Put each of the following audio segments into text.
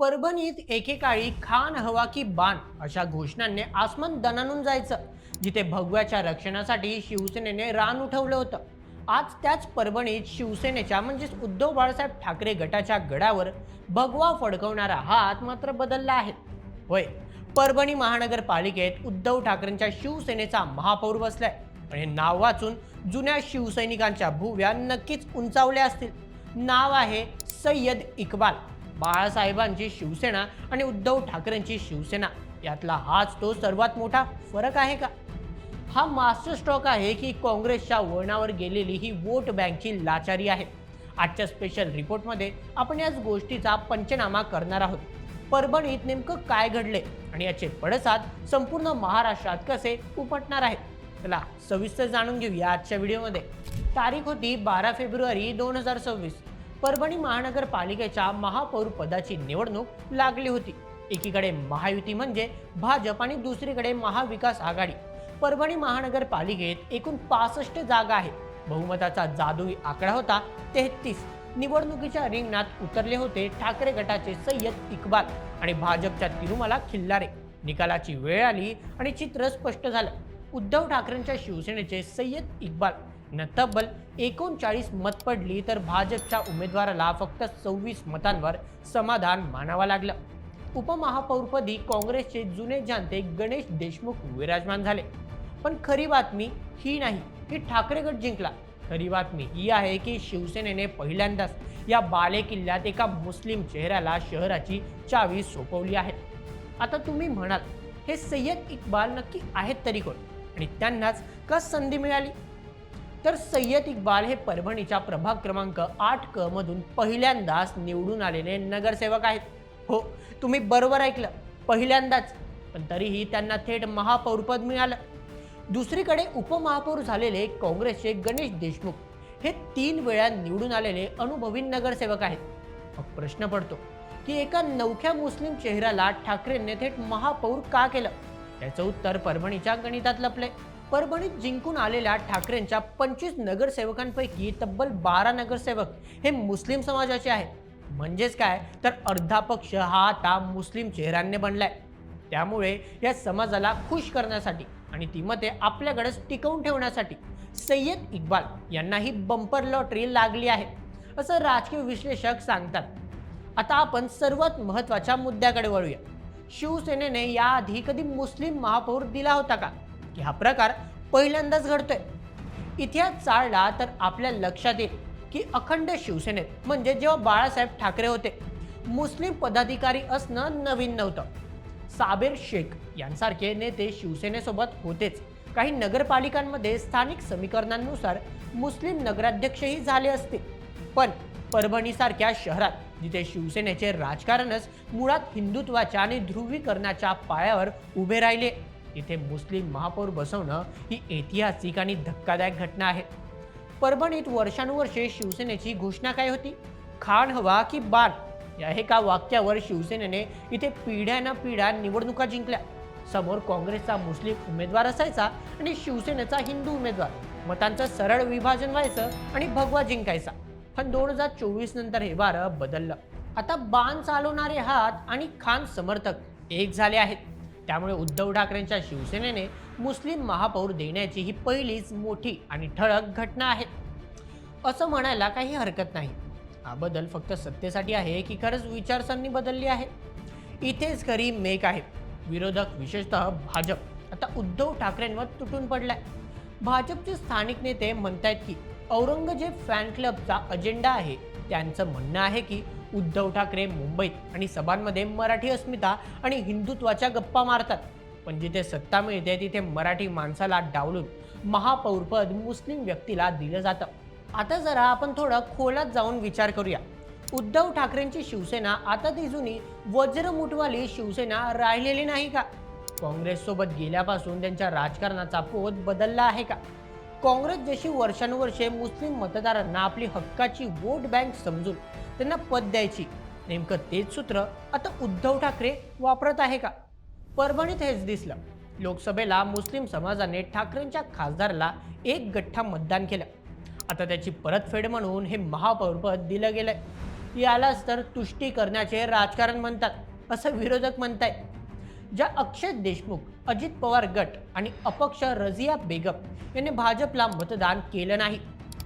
परभणीत एकेकाळी खान हवा की बाण अशा घोषणांनी आसमान दणानून जायचं जिथे भगव्याच्या रक्षणासाठी शिवसेनेने रान उठवलं होतं. आज त्याच परभणीत शिवसेनेच्या म्हणजेच उद्धव बाळासाहेब ठाकरे गटाच्या गडावर भगवा फडकवणारा हात मात्र बदलला आहे. होय परभणी महानगरपालिकेत उद्धव ठाकरेंच्या शिवसेनेचा महापौर बसलाय. आणि हे नाव वाचून जुन्या शिवसैनिकांच्या भुव्या नक्कीच उंचावल्या असतील. नाव आहे सय्यद इक्बाल. बाळासाहेबांची शिवसेना आणि उद्धव ठाकरेंची शिवसेना. यातला हाच तो सर्वात मोठा फरक आहे का? हा मास्टर स्ट्रॉक आहे की काँग्रेसच्या वळणावर गेलेली ही वोट बँकची लाचारी आहे. आजच्या स्पेशल रिपोर्टमध्ये आपण याच गोष्टीचा पंचनामा करणार आहोत. परभणीत नेमकं काय घडले आणि याचे पडसाद संपूर्ण महाराष्ट्रात कसे उपटणार आहेत? चला सविस्तर जाणून घेऊया आजच्या व्हिडिओमध्ये तारीख होती बारा फेब्रुवारी दोन हजार सव्वीस. परभणी महानगरपालिकेच्या महापौरपदाची निवडणूक लागली होती. एकीकडे महायुती म्हणजे भाजप आणि दुसरीकडे महाविकास आघाडी. परभणी महानगरपालिकेत एकूण पासष्ट जागा आहेत. बहुमताचा जादुई आकडा होता तेहतीस. निवडणुकीच्या रिंगणात उतरले होते ठाकरे गटाचे सय्यद इक्बाल आणि भाजपच्या तिरुमाला खिल्लारे. निकालाची वेळ आली आणि चित्र स्पष्ट झालं. उद्धव ठाकरेंच्या शिवसेनेचे सय्यद इक्बाल न तब्बल एकोणचाळीस मत पडली तर भाजपच्या उमेदवाराला फक्त सव्वीस मतांवर समाधान मानावं लागलं. उपमहापौरपदी काँग्रेसचे जुने जाणते गणेश देशमुख विराजमान झाले. पण खरी बातमी ही नाही की ठाकरे गट जिंकला. खरी बातमी ही आहे की शिवसेनेने पहिल्यांदाच या बाले किल्ल्यात एका मुस्लिम चेहऱ्याला शहराची चावी सोपवली आहे. आता तुम्ही म्हणाल हे सय्यद इक्बाल नक्की आहेत तरी कोण? आणि त्यांनाच का संधी मिळाली? तर सय्यद इक्बाल हे परभणीच्या प्रभाग क्रमांक आठ क मधून पहिल्यांदाच निवडून आलेले नगरसेवक आहेत. हो तुम्ही बरोबर ऐकलं. पहिल्यांदाच. पण तरीही त्यांना थेट महापौरपद मिळालं. दुसरीकडे उपमहापौर झालेले काँग्रेसचे गणेश देशमुख हे तीन वेळा निवडून आलेले अनुभवी नगरसेवक आहेत. मग प्रश्न पडतो की एका नवख्या मुस्लिम चेहऱ्याला ठाकरेंनी थेट महापौर का केलं? याचं उत्तर परभणीच्या गणितात लपले परभणीत जिंकून आलेल्या ठाकरेंच्या पंचवीस नगरसेवकांपैकी तब्बल बारा नगरसेवक हे मुस्लिम समाजाचे आहेत. म्हणजेच काय? तर अर्धा पक्ष हा आता मुस्लिम चेहऱ्यांनी बनलाय. त्यामुळे या समाजाला खुश करण्यासाठी आणि ती मते आपल्याकडेच टिकवून ठेवण्यासाठी सय्यद इक्बाल यांना ही बंपर लॉटरी लागली आहे. असं राजकीय विश्लेषक सांगतात. आता आपण सर्वात महत्त्वाच्या मुद्द्याकडे वळूया. शिवसेनेने याआधी कधी मुस्लिम महापौर दिला होता का? की हा प्रकार पहिल्यांदाच घडतोय. इतिहास चाळला तर आपल्या लक्षात येईल की अखंड शिवसेनेत म्हणजे जेव्हा बाळासाहेब ठाकरे होते मुस्लिम पदाधिकारी असणं नवीन नव्हतं. साबेर शेख यांसारखे नेते शिवसेनेसोबत होतेच. काही नगरपालिकांमध्ये स्थानिक समीकरणांनुसार मुस्लिम नगराध्यक्षही झाले असते पण परभणीसारख्या शहरात जिथे शिवसेनेचे राजकारणच मुळात हिंदुत्वाच्या आणि ध्रुवीकरणाच्या पायावर उभे राहिले तिथे मुस्लिम महापौर बसवणं ही ऐतिहासिक आणि धक्कादायक घटना आहे. परभणीत वर्षानुवर्षे शिवसेनेची घोषणा काय होती? खाण हवा की बाण? या एका वाक्यावर शिवसेनेने इथे पिढ्याना पिढ्या निवडणुका जिंकल्या. समोर काँग्रेसचा मुस्लिम उमेदवार असायचा आणि शिवसेनेचा हिंदू उमेदवार. मतांचं सरळ विभाजन व्हायचं आणि भगवा जिंकायचा. पण दोन हजार चोवीस नंतर हे वारं बदललं. आता बाण चालवणारे हात आणि खान समर्थक एक झाले आहेत. त्यामुळे उद्धव ठाकरेंच्या शिवसेनेने मुस्लिम महापौर देण्याची ही पहिलीच मोठी आणि ठळक घटना आहे. असं म्हणायला काही हरकत नाही. हा बदल फक्त सत्तेसाठी आहे की खरंच विचारसरणी बदलली आहे? इथेच खरी मेक आहे. विरोधक विशेषतः भाजप. आता उद्धव ठाकरेंवर तुटून पडलाय. भाजपचे स्थानिक नेते म्हणतायत की औरंगजेब फॅन क्लबचा अजेंडा आहे. त्यांचं म्हणणं आहे की उद्धव ठाकरे मुंबईत आणि सभांमध्ये मराठी अस्मिता आणि हिंदुत्वाच्या गप्पा मारतात. पण जिथे सत्ता मिळते तिथे मराठी माणसाला डावलून महापौरपद मुस्लिम व्यक्तीला दिलं जातं. आता जरा आपण थोडं खोलात जाऊन विचार करूया. उद्धव ठाकरेंची शिवसेना आता ती जुनी वज्रमुठवाली शिवसेना राहिलेली नाही का? काँग्रेससोबत गेल्यापासून त्यांच्या राजकारणाचा पोत बदलला आहे का? काँग्रेस जशी वर्षानुवर्षे मुस्लिम मतदारांना आपली हक्काची वोट बँक समजून त्यांना पद द्यायची नेमकं तेच सूत्र आता उद्धव ठाकरे वापरत आहे का? परभणीत हेच दिसलं. लोकसभेला मुस्लिम समाजाने ठाकरेंच्या खासदाराला एक गठ्ठा मतदान केलं. आता त्याची परतफेड म्हणून हे महापौरपद दिलं गेलंय. यालाच तर तुष्टी करण्याचे राजकारण म्हणतात असं विरोधक म्हणतायत. ज्या अक्षय देशमुख अजित पवार गट आणि अपक्ष रझिया बेगम यांनी भाजपला मतदान केलं नाही.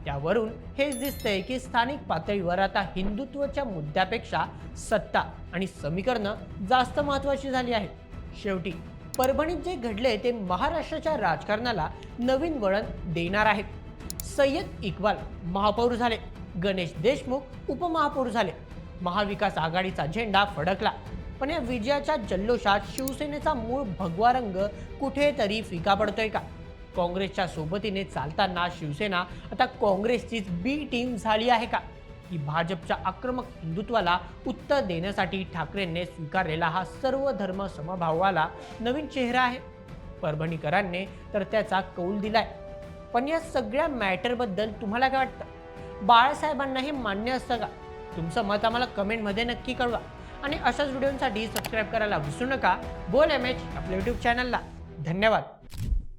त्यावरून हेच दिसतंय की स्थानिक पातळीवर आता हिंदुत्वाच्या मुद्द्यापेक्षा सत्ता आणि समीकरणं जास्त महत्त्वाची झाली आहेत. शेवटी परभणीत जे घडले ते महाराष्ट्राच्या राजकारणाला नवीन वळण देणार आहेत. सय्यद इक्बाल महापौर झाले गणेश देशमुख उपमहापौर झाले. महाविकास आघाडीचा झेंडा फडकला. पण या विजयाच्या जल्लोषात शिवसेनेचा मूळ भगवा रंग कुठेतरी फिका पडतोय का? काँग्रेसच्या सोबतीने चालताना शिवसेना आता काँग्रेसचीच बी टीम झाली आहे का? की भाजपच्या आक्रमक हिंदुत्वाला उत्तर देण्यासाठी ठाकरेंनी स्वीकारलेला हा सर्व धर्म समभावाला नवीन चेहरा आहे. परभणीकरांनी तर त्याचा कौल दिलाय. पण या सगळ्या मॅटरबद्दल तुम्हाला काय वाटतं? बाळासाहेबांना हे मान्य असतं का? तुमचं मत आम्हाला कमेंटमध्ये नक्की कळवा. आणि अशाच व्हिडिओसाठी सबस्क्राईब करायला विसरू नका. बोल एम एच आपल्या यूट्यूब चॅनलला धन्यवाद.